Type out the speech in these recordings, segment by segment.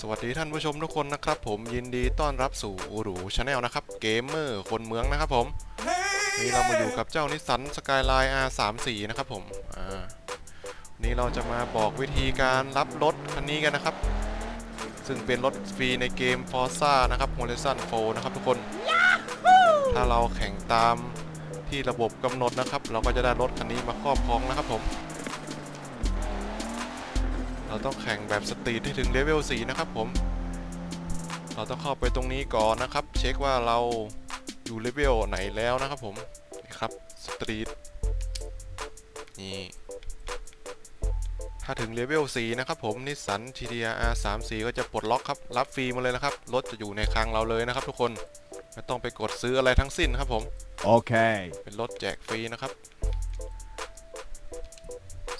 สวัสดีท่านผู้ชมทุกคนนะครับ ผมยินดีต้อนรับสู่อูรูชาแนลนะครับเกมเมอร์คนเมืองนะครับผมนี่เรามาอยู่กับเจ้านิสสันสกายไลน์ R34 นะครับผมอ่าวันนี้เราจะมาบอกวิธีการรับรถคันนี้กันนะครับ ซึ่งเป็นรถฟรีในเกม Forza นะครับ Horizon 4 นะครับทุกคน ถ้าเราแข่งตามที่ระบบกำหนดนะครับ เราก็จะได้รถคันนี้มาครอบครองนะครับผม เราต้องแข่งแบบสตรีทที่ถึงเลเวล4นะครับผม เราต้องเข้าไปตรงนี้ก่อนนะครับ เช็คว่าเราอยู่เลเวลไหนแล้วนะครับผมนี่ครับสตรีทนี่ถ้าถึงเลเวล4นะครับผมนิสสัน GTR R34 ก็จะปลดล็อกครับ รับฟรีมาเลยนะครับ รถจะอยู่ในคลังเราเลยนะครับทุกคน ไม่ต้องไปกดซื้ออะไรทั้งสิ้นครับผม Okay. เป็นรถแจกฟรีนะครับ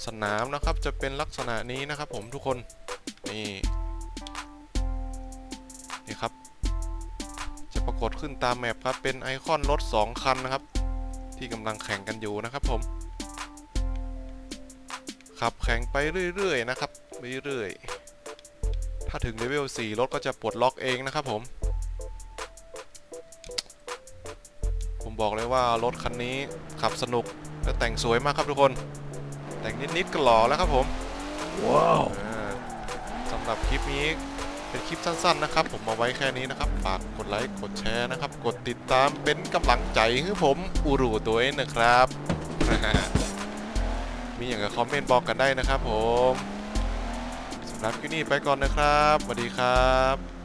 สนามนะครับ จะเป็นลักษณะนี้นะครับ ผมทุกคนนี่นี่ครับ จะปรากฏขึ้นตามแมปครับเป็นไอคอนรถ 2 คันนะครับ ที่กำลังแข่งกันอยู่นะครับผม ขับแข่งไปเรื่อยๆนะครับเรื่อยๆถ้าถึงเลเวล4รถก็จะปลดล็อกเองนะครับผม ผมบอกเลยว่ารถคันนี้ขับสนุกและแต่งสวยมากครับทุกคน แต่งนิดๆก็หล่อแล้วครับผม Whoa. อ่าสำหรับคลิปนี้เป็นคลิปสั้นๆนะครับ ผมมาไว้แค่นี้นะครับฝากกดไลค์กดแชร์นะครับ กดติดตามเป็นกำลังใจให้ผมอูรูตัวเองนะครับ มีอย่างกับคอมเมนต์บอกกันได้นะครับผมสำหรับคลิปนี้ไปก่อนนะครับสวัสดีครับ